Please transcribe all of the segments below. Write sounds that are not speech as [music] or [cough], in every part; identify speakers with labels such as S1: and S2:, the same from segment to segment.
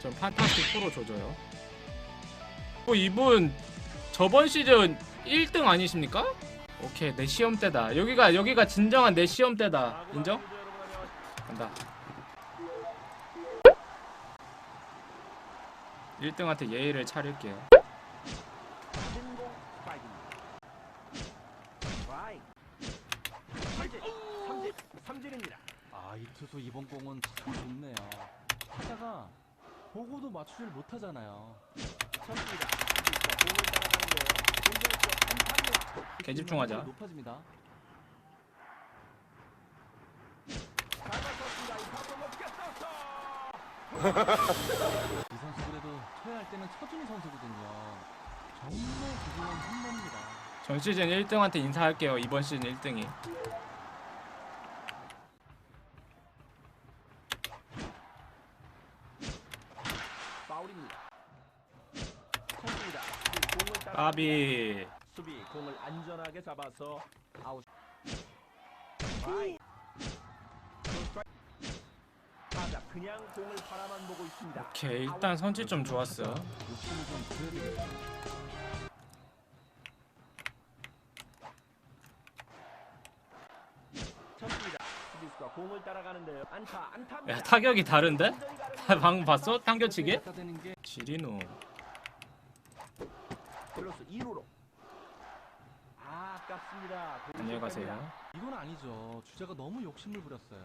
S1: 전 판타스틱 프로 조져요. 어, 이분 저번 시즌 1등 아니십니까? 오케이 내 시험 때다. 여기가 여기가 진정한 내 시험 때다. 인정? 간다. 1등한테 예의를 차릴게요.
S2: 삼진입니다.
S3: 아, 이 투수 이번 공은 참 좋네요. 하다가 보고도 맞추질 못하잖아요.
S1: 개 집중하자.
S3: 높아집니다.
S2: 이
S3: 선수 그래도 쳐야 할 때는 쳐주는 선수거든요. 정말 기중한 홈런입니다.
S1: 전 시즌 1등한테 인사할게요. 이번 시즌 1등이. 까비.
S2: 수비 공을 안전하게 잡아서 아웃. 타자 그냥 공을 바라만 보고 있습니다.
S1: 오케이 일단 선취 좀 좋았어.
S3: 욕심을 좀 부려야 되겠어요.
S2: 쳤습니다. 수비수가 공을 따라가는데요. 안타 안타입니다.
S1: 야 타격이 다른데? [laughs] 방금 봤어? 당겨치기? 지리노.
S2: 플러스 2루로. 아, 아깝습니다.
S1: 안녕히 가세요.
S3: 이건 아니죠. 주자가 너무 욕심을 부렸어요.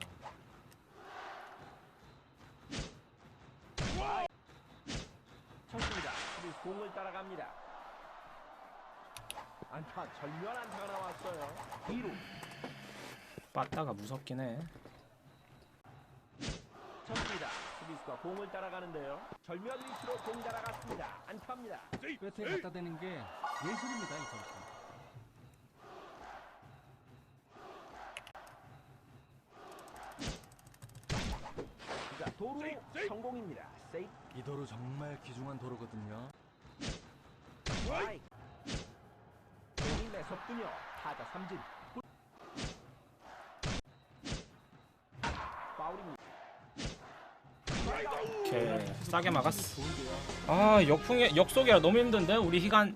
S2: 쳤습니다. 수비수 공을 따라갑니다. 안타 절묘한 안타가 나왔어요. 2루.
S1: 빠따가 무섭긴 해.
S2: 쳤습니다. 수비수가 공을 따라가는데요. 절묘한 위치로 공 따라갔습니다. 안타입니다.
S3: 뼈에 갖다 대는 게 예술입니다, 이 선수.
S2: 자, 도루 성공입니다. 세이프.
S3: 이 도로 정말 귀중한 도로거든요.
S2: 공이 매섭군요. 타자 삼진. 파울입니다.
S1: 오케이 싸게 막았어. 아 역풍에 역속이라 너무 힘든데 우리 희간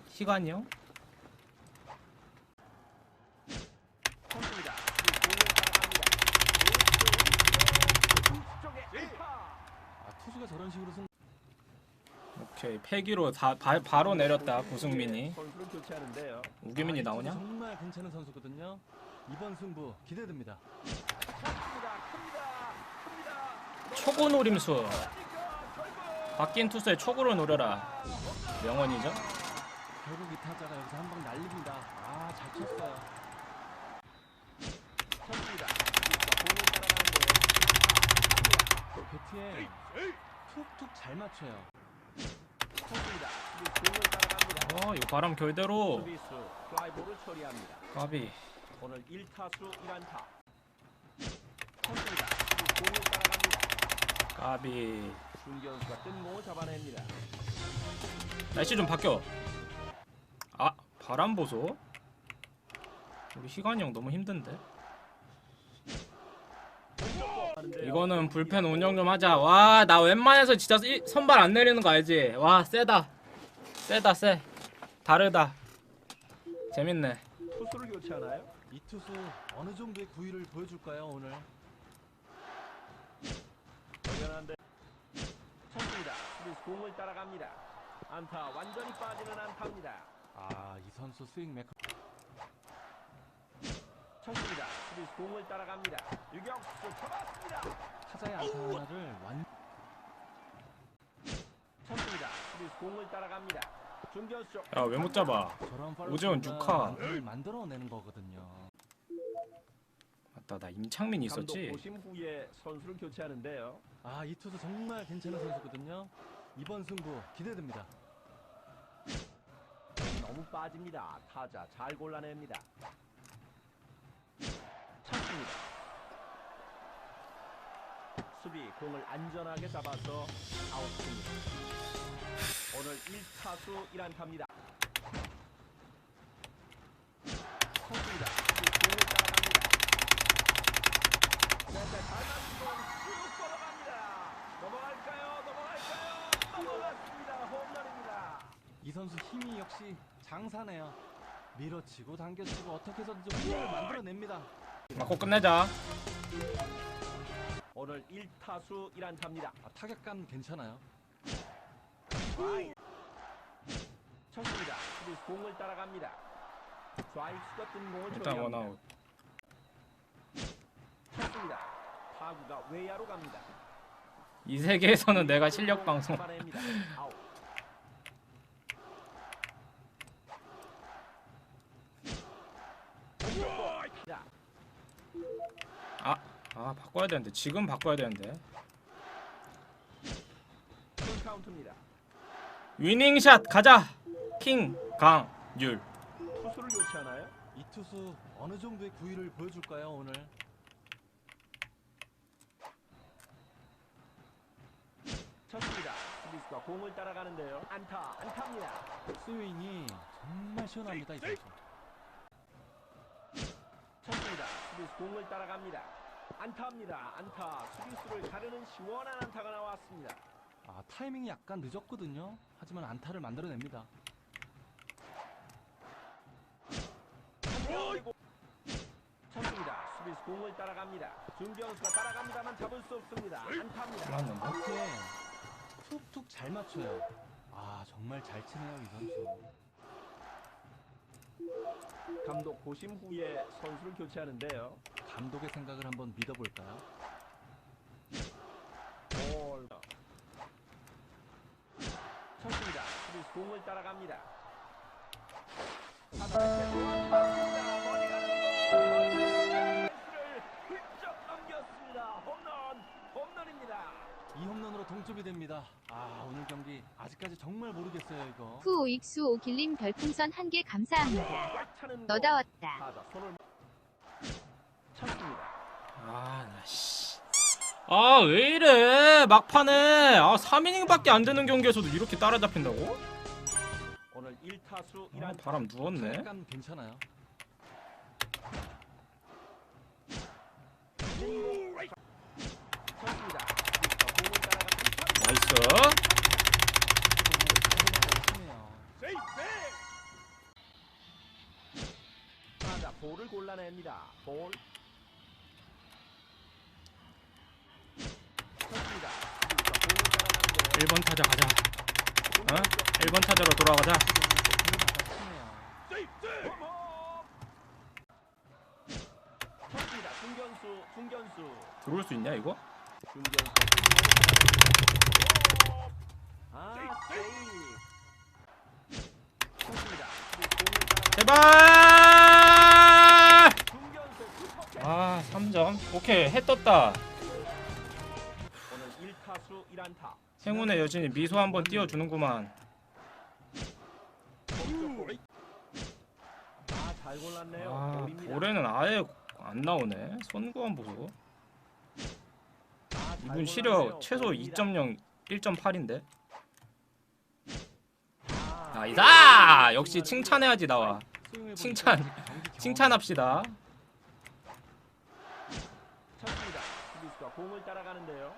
S3: 식으로 승
S1: 오케이 패기로 다 바, 바로 내렸다 고승민이.
S2: 선수를 교체하는데요.
S1: 우규민이
S3: 아, 이 투수
S1: 나오냐?
S3: 정말 괜찮은 선수거든요. 이번 승부 기대됩니다.
S1: 초고 노림수. 바뀐 투수의 초구를 노려라. 명언이죠?
S3: 결국 이 타자가 여기서 한 방 날립니다. 아, 잘 쳤어요.
S2: 쳤습니다. 공을 따라가는데요.
S3: 배트에 툭툭 잘 맞춰요.
S2: 쳤습니다. 공을 따라갑니다.
S1: 어 이거 바람 결대로
S2: 수비수 플라이볼을 처리합니다.
S1: 까비.
S2: 오늘 1타수 1안타.
S1: 까비.
S2: 중견수가 뜬 공을 잡아냅니다.
S1: 날씨 좀 바뀌어. 아 바람 보소. 우리 희관이 형 너무 힘든데. 이거는 불펜 운영 좀 하자. 와, 나 웬만해서 진짜 이- 선발 안 내리는 거 알지? 와, 세다. 세다, 세. 다르다. 재밌네.
S2: 투수를 교체하나요?
S3: 이 투수 어느 정도의 구위를 보여줄까요, 오늘?
S2: 대단한데. 쳤습니다. 수비수 공을 따라갑니다. 안타 완전히 빠지는 안타입니다.
S3: 아, 이 선수 스윙 메커
S2: 쳤습니다. 수비수 공을 따라갑니다. 유격수 잡았습니다.
S3: 타자의 안타 하나를 완
S2: 쳤습니다. 수비수 공을 따라갑니다. 중견수 쪽.
S1: 야, 왜 못 잡아? 오재원 육화.
S3: 를 만들어내는 거거든요.
S1: 맞다, 나 임창민이 있었지.
S2: 보심 후에 선수를 교체하는데요.
S3: 아, 이 투수 정말 괜찮은 선수거든요. 이번 승부 기대됩니다.
S2: 너무 빠집니다. 타자 잘 골라냅니다. 찼습니다. 수비 공을 안전하게 잡아서 아웃입니다. 오늘 1타수 1안타입니다. 찼습니다. 수비 공을 따라갑니다. 네네 잘 맞은 공쭉 걸어갑니다. 넘어갈까요? 넘어갈까요?
S3: 이 선수 힘이 역시 장사네요. 밀어치고 당겨치고 어떻게 해서든지 호흡을 만들어냅니다.
S1: 맞고 끝내자.
S2: 오늘 1타수 1안타입니다.
S3: 아, 타격감 괜찮아요.
S2: 쳤습니다. 공을 따라갑니다. 좌익수가 뜬 공을
S1: 일단
S2: 처리합니다.
S1: 원아웃.
S2: 쳤습니다. 타구가 외야로 갑니다.
S1: 이 세계에서는 내가 실력 방송.
S2: 잡아냅니다. 아웃. 자,
S1: 아, 아 바꿔야 되는데 지금 바꿔야 되는데. 위닝샷 가자. 킹 강율.
S2: 투수를 교체하나요?
S3: 이 투수 어느 정도의 구위를 보여줄까요 오늘?
S2: 쳤습니다. 수비수가 공을 따라가는데요. 안타, 안타입니다.
S3: 스윙이 정말 시원합니다 이 선수.
S2: 쳤습니다. 수비수 공을 따라갑니다. 안타입니다. 안타. 수비수를 가르는 시원한 안타가 나왔습니다.
S3: 아 타이밍이 약간 늦었거든요. 하지만 안타를 만들어냅니다.
S2: 쳤습니다. 수비수 공을 따라갑니다. 준비원수가 따라갑니다만 잡을 수 없습니다. 안타입니다.
S3: 이렇게 툭툭 잘 맞춰요. 아 정말 잘 치네요 이 선수.
S2: 감독 고심 후에 선수를 교체하는데요.
S3: 감독의 생각을 한번 믿어볼까요?
S2: 볼. 쳤습니다. 수비수 공을 따라갑니다. 이
S3: 홈런으로 동점이 됩니다. 아 오늘 경기 아직까지 정말 모르겠어요 이거.
S4: 후 오익수 오길님 별풍선 한 개 감사합니다.
S2: 공.
S4: 너다웠다.
S2: 타자 손을 쳤습니다.
S1: 아, 나 씨. 아, 왜 이래? 막판에 아, 3이닝밖에 안 되는 경기에서도 이렇게 따라잡힌다고?
S2: 오늘 1타수
S1: 아,
S2: 1안
S1: 바람 누웠네.
S3: 타격감 괜찮아요.
S2: 골라냅니다. 볼. 쳤습니다. 공을 따라가는데요.
S1: 1번 타자 가자. 어? 1번 타자로 돌아가자.
S3: 치네요.
S2: 쳤습니다. 중견수, 중견수.
S1: 들어올 수 있냐, 이거?
S2: 중견수. 아. 쳤습니다.
S1: 제발!
S2: 중견수 슈퍼
S1: 아, 3점. 오케이, 해 떴다.
S2: 오늘 1타수 1안타.
S1: 행운의 여신이 미소 한번 띄워주는구만.
S2: 아.
S1: 아. 볼에는 아예 안 나오네. 손구한 보소.
S2: 아, 잘
S1: 이분. 시력 최소
S2: 볼입니다.
S1: 2.0, 1.8인데.
S2: 아,
S1: 나이다! 역시 칭찬해야지 나와. 칭찬. 칭찬합시다.
S2: 수비수가 공을 따라가는데요.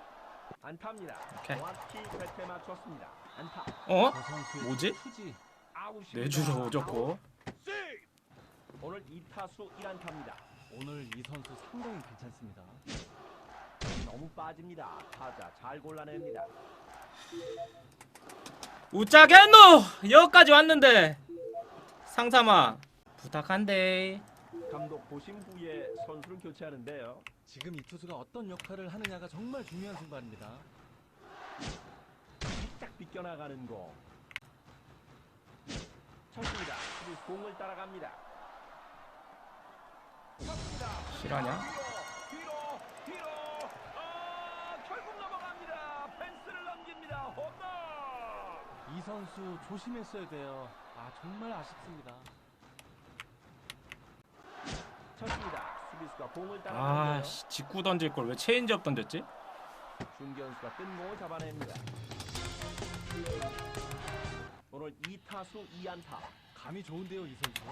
S2: 안타입니다.
S1: 오케이.
S2: 정확히 배트에 맞췄습니다. 안타.
S1: 어?
S3: 저 선수의
S1: 뭐지?
S2: 아웃입니다.
S1: 내주로 오졌고.
S2: 오늘 2타수 1안타입니다.
S3: 오늘 이 선수 상당히 괜찮습니다.
S2: 너무 빠집니다. 타자 잘 골라냅니다.
S1: 우짜겠노! 여기까지 왔는데. 상삼아 부탁한데.
S2: 감독 보심 후에 선수를 교체하는데요.
S3: 지금 이 투수가 어떤 역할을 하느냐가 정말 중요한 순간입니다.
S2: 살짝 비껴나가는 공. 쳤습니다. 공을 따라갑니다. 쳤습니다.
S1: 실화냐?
S2: 뒤로 뒤로 뒤로 아 결국 넘어갑니다. 펜스를 넘깁니다. 홈런.
S3: 이 선수 조심했어야 돼요. 아 정말 아쉽습니다.
S2: 수비수가 공을 따라가는데요.
S1: 아, 씨, 직구 던질 걸 왜 체인지업 던졌지?
S2: 중견수가 뜬 공을 잡아냅니다. 오늘 2타수 2안타.
S3: 감이 좋은데요 이 선수.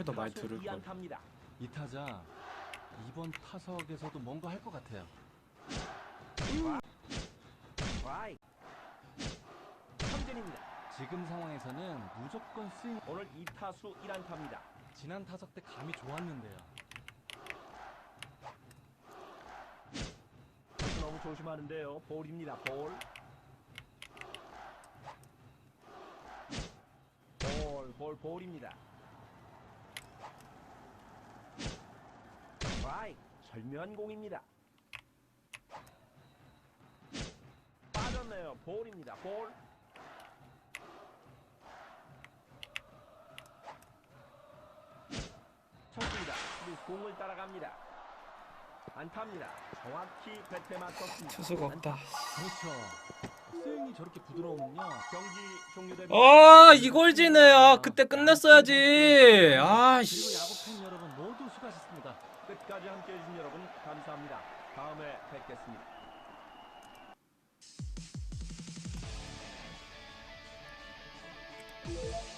S1: 컴퓨터 많이 들을 걸.
S2: 이안타입니다.
S3: 이 타자 이번 타석에서도 뭔가 할 것 같아요.
S2: 삼진입니다.
S3: 지금 상황에서는 무조건 스윙.
S2: 오늘 2타수 1안타입니다.
S3: 지난 타석 때 감이 좋았는데요.
S2: 너무 조심하는데요. 볼입니다. 볼. 볼, 볼, 볼입니다. 스트라이크. 절묘한 공입니다. 빠졌네요. 볼입니다. 볼. 쳤습니다. 공을 따라갑니다. 안타입니다. 정확히 배트에 맞췄습니다.
S1: 투수가 없다.
S3: 그렇죠. 스윙이 저렇게 부드러우면요.
S2: 경기 종료됩니다.
S1: 아 이걸 지네. 아 그때 끝냈어야지.
S3: 그리고
S1: 아씨.
S3: 야구 팬 여러분 수고하셨습니다.
S2: 끝까지 함께해 주신 여러분 감사합니다. 다음에 뵙겠습니다. Yeah.